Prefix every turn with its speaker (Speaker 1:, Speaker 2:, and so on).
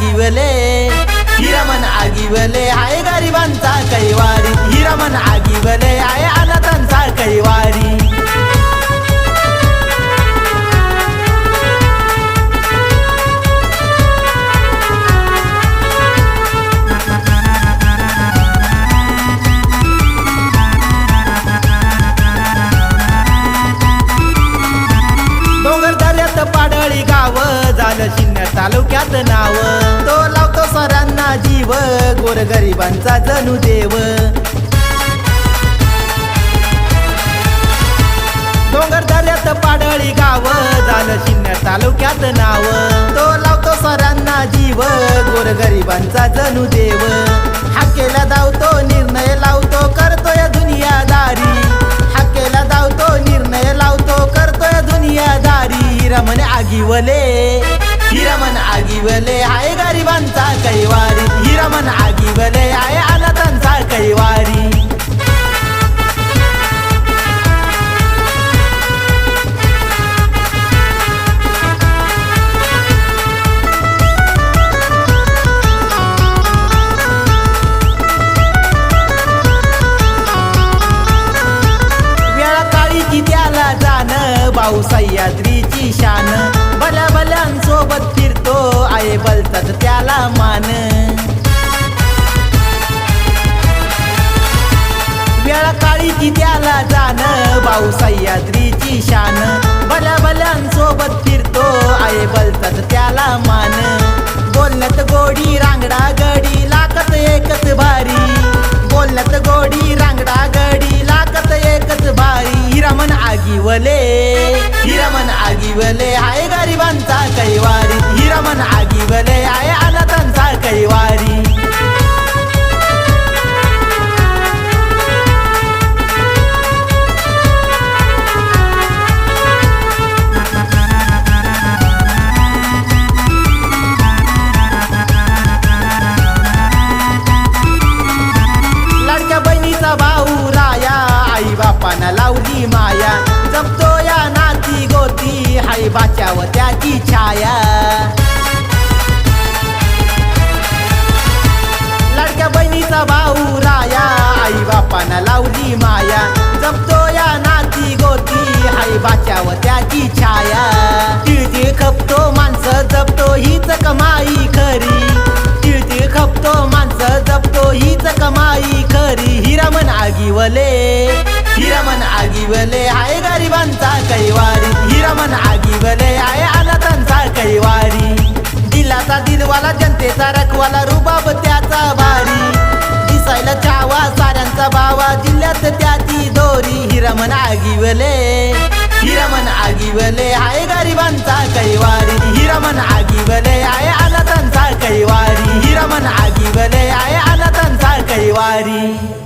Speaker 1: आगीवले. हिरमन आगीवले. आहे गरिबांचा कैवारी. हिरमन आगीवले. आहे अनाथांचा कैवारी तालुक्यात नाव. तो लावतो सरांना जीव गोरगरिबांचा जणू देव. डोंगर दऱ्यात पाडळी गाव झालं शिन्या तालुक्यात नाव. तो लावतो सरांना जीव गोरगरिबांचा जणू देव. हाकेला धावतो निर्णय लावतो करतोय दुनियादारी. हाकेला धावतो निर्णय लावतो करतोय दुनियादारी. रमण आगीवले. हिरमन आगीवले आहे गरिबांचा कैवारी. हिरमन आगीवले आहे अनाथांचा कैवारी. वेळा काळीची त्याला जाण भाऊ सह्याद्रीची पाय बलतात त्याला मान. वेळा काळीची त्याला जाण भाऊ सह्याद्रीची शान. भल्या भल्यांसोबत फिरतो आहे बलतात त्याला मान. बोलण्यात गोडी रांगडा गडी लाकत एकच भारी. बोलण्यात गोडी रांगडा गडी लाकत एकच भारी. हिरमन आगी वले आगीवले आहे गरिबांचा कैवारी. हिरमन आगीवले आहे अनाथांचा कैवारी. गोती हाय बाच्याव त्याची छाया. लाडक्या बहिणीचा भाऊ राया आई बापानं लावली माया. जपतो या नाती गोती हाय बाच्याव त्याची छाया. तिळती खपतो माणसं जपतो हीच कमाई खरी. तिळती खपतो माणसं जपतो हीच कमाई खरी. हिरामन आगीवले हिरामन आगीवले हाय गरिबांचा कैवारी हिरमन आगिवले आहे अनाथांचा कैवारी दिलाचा दिलवाला जनतेचा रखवाला रुबाब त्याचा भारी दिसायला चावा साऱ्यांचा बावा जिल्ह्यात त्याची दोरी. हिरमन आगिवले हिरमन आगिवले आहे गरिबांचा कैवारी हिरमन आगिवले आहे अनाथांचा कैवारी हिरमन आगिवले आहे अनाथांचा कैवारी